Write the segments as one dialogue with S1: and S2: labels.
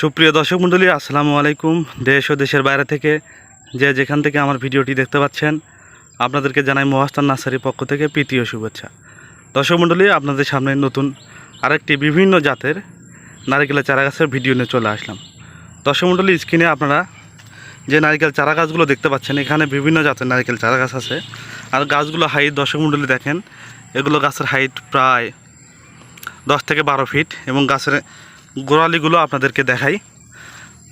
S1: সুপ্রিয় দর্শক মণ্ডলী, আসসালামু আলাইকুম। দেশ ও দেশের বাইরে থেকে যে যেখান থেকে আমার ভিডিওটি দেখতে পাচ্ছেন, আপনাদেরকে জানাই মহাস্তান নার্সারির পক্ষ থেকে প্রীতি ও শুভেচ্ছা। দর্শক মণ্ডলী, আপনাদের সামনে নতুন আরেকটি বিভিন্ন জাতের নারিকেলের চারা গাছের ভিডিও নিয়ে চলে আসলাম। দর্শক মণ্ডলী, স্ক্রিনে আপনারা যে নারিকেল চারা গাছগুলো দেখতে পাচ্ছেন, এখানে বিভিন্ন জাতের নারিকেল চারা গাছ আছে। আর গাছগুলো হাইট, দর্শক মণ্ডলী দেখেন, এগুলো গাছের হাইট প্রায় দশ থেকে বারো ফিট এবং গাছের গোড়ালিগুলো আপনাদেরকে দেখাই।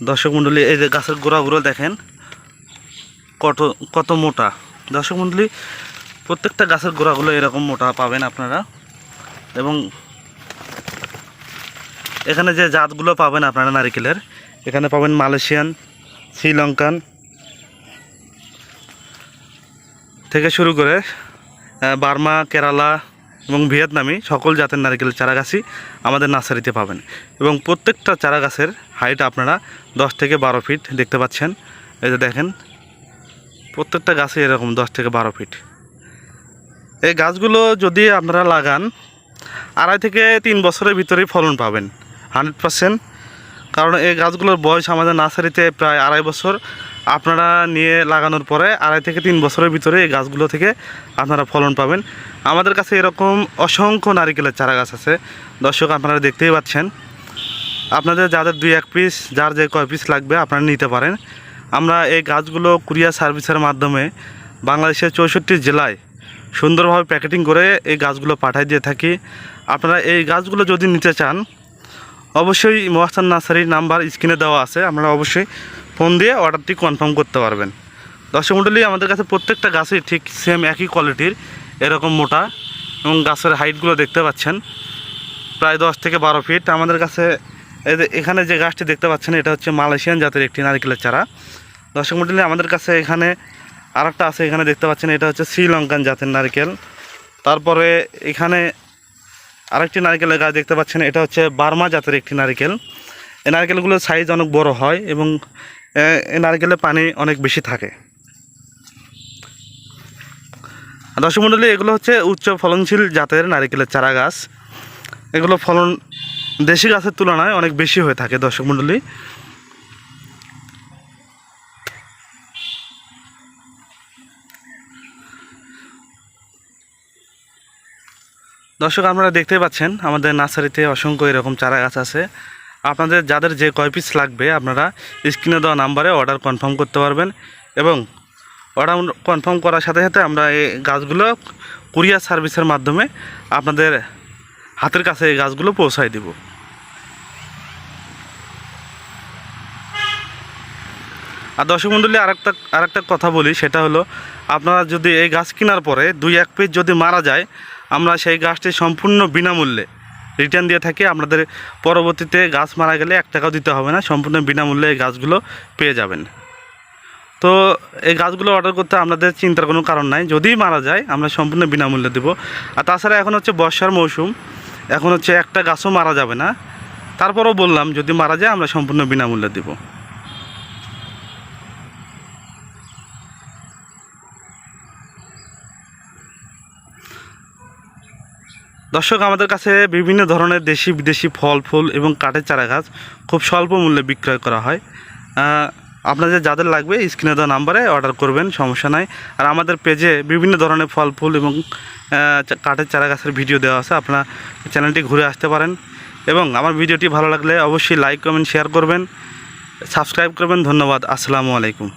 S1: দর্শক মণ্ডলী, এই যে গাছের গোড়াগুলো দেখেন, কত কত মোটা। দর্শক মণ্ডলী, প্রত্যেকটা গাছের গোড়াগুলো এরকম মোটা পাবেন আপনারা। এবং এখানে যে জাতগুলো পাবেন আপনারা নারিকেলের, এখানে পাবেন মালয়েশিয়ান, শ্রীলঙ্কান থেকে শুরু করে বার্মা, কেরালা এবং ভিয়েতনামি সকল জাতের নারকেলের চারা গাছই আমাদের নার্সারিতে পাবেন। এবং প্রত্যেকটা চারা গাছের হাইট আপনারা দশ থেকে বারো ফিট দেখতে পাচ্ছেন। এই যে দেখেন, প্রত্যেকটা গাছে এরকম দশ থেকে বারো ফিট এই গাছগুলো যদি আপনারা লাগান, আড়াই থেকে তিন বছরের ভিতরেই ফলন পাবেন। হান্ড্রেড পারসেন্ট কারণ এই গাছগুলোর বয়স আমাদের নার্সারিতে প্রায় আড়াই বছর। আপনারা নিয়ে লাগানোর পরে আড়াই থেকে তিন বছরের ভিতরে এই গাছগুলো থেকে আপনারা ফলন পাবেন। আমাদের কাছে এরকম অসংখ্য নারিকেলের চারা গাছ আছে। দর্শক, আপনারা দেখতেই পাচ্ছেন। আপনাদের যাদের দুই এক পিস যার যে কয় পিস লাগবে আপনারা নিতে পারেন। আমরা এই গাছগুলো কুরিয়ার সার্ভিসের মাধ্যমে বাংলাদেশের চৌষট্টি জেলায় সুন্দরভাবে প্যাকেটিং করে এই গাছগুলো পাঠিয়ে দিয়ে থাকি। আপনারা এই গাছগুলো যদি নিতে চান, অবশ্যই মহাস্তান নার্সারির নাম্বার স্ক্রিনে দেওয়া আছে। আপনারা অবশ্যই ফোন দিয়ে অর্ডারটি কনফার্ম করতে পারবেন। দর্শক মণ্ডলী আমাদের কাছে প্রত্যেকটা গাছই ঠিক সেম একই কোয়ালিটির এরকম মোটা এবং গাছের হাইটগুলো দেখতে পাচ্ছেন। প্রায় দশ থেকে বারো ফিট আমাদের কাছে এখানে যে গাছটি দেখতে পাচ্ছেন, এটা হচ্ছে মালয়েশিয়ান জাতের একটি নারকেলের চারা। দর্শক মণ্ডলী আমাদের কাছে এখানে আরেকটা আছে, এখানে দেখতে পাচ্ছেন, এটা হচ্ছে শ্রীলঙ্কান জাতের নারকেল। তারপরে এখানে আরেকটি নারকেলের গাছ দেখতে পাচ্ছেন, এটা হচ্ছে বার্মা জাতের একটি নারকেল। এই নারকেলগুলোর সাইজ অনেক বড় হয় এবং নারকেলে পানি অনেক বেশি থাকে। আর দর্শক মণ্ডলী এগুলো হচ্ছে উচ্চ ফলনশীল জাতের নারকেলের চারা গাছ। এগুলো ফলন দেশি গাছের তুলনায় অনেক বেশি হয়ে থাকে দর্শক মণ্ডলী দর্শক, আপনারা দেখতেই পাচ্ছেন আমাদের নার্সারিতে অসংখ্য এরকম চারা গাছ আছে। আপনাদের যাদের যে কয় পিস লাগবে, আপনারা স্ক্রিনে দেওয়া নাম্বারে অর্ডার কনফার্ম করতে পারবেন এবং অর্ডার কনফার্ম করার সাথে সাথে আমরা এই গাছগুলো কুরিয়ার সার্ভিসের মাধ্যমে আপনাদের হাতের কাছে এই গাছগুলো পৌঁছায় দিব। আর দর্শক মণ্ডলী আরেকটা আরেকটা কথা বলি, সেটা হলো আপনারা যদি এই গাছ কেনার পরে দুই এক পিস যদি মারা যায়, আমরা সেই গাছটি সম্পূর্ণ বিনামূল্যে রিটার্ন দিয়ে থাকে আপনাদের পরবর্তীতে গাছ মারা গেলে এক টাকাও দিতে হবে না, সম্পূর্ণ বিনামূল্যে এই গাছগুলো পেয়ে যাবেন। তো এই গাছগুলো অর্ডার করতে আপনাদের চিন্তার কোনো কারণ নাই, যদি মারা যায় আমরা সম্পূর্ণ বিনামূল্যে দেবো। আর তাছাড়া এখন হচ্ছে বর্ষার মৌসুম, এখন হচ্ছে একটা গাছও মারা যাবে না। তারপরও বললাম, যদি মারা যায় আমরা সম্পূর্ণ বিনামূল্যে দেবো। দর্শক, আমাদের কাছে বিভিন্ন ধরনের দেশি বিদেশি ফল, ফুল এবং কাঠের চারা গাছ খুব স্বল্প মূল্যে বিক্রয় করা হয়। আপনাদের যাদের লাগবে, স্ক্রিনে দেওয়া নাম্বারে অর্ডার করবেন, সমস্যা নাই। আর আমাদের পেজে বিভিন্ন ধরনের ফল, ফুল এবং কাঠের চারা গাছের ভিডিও দেওয়া আছে, আপনারা চ্যানেলটি ঘুরে আসতে পারেন। এবং আমার ভিডিওটি ভালো লাগলে অবশ্যই লাইক, কমেন্ট, শেয়ার করবেন। সাবস্ক্রাইব করবেন। ধন্যবাদ। আসসালামু আলাইকুম।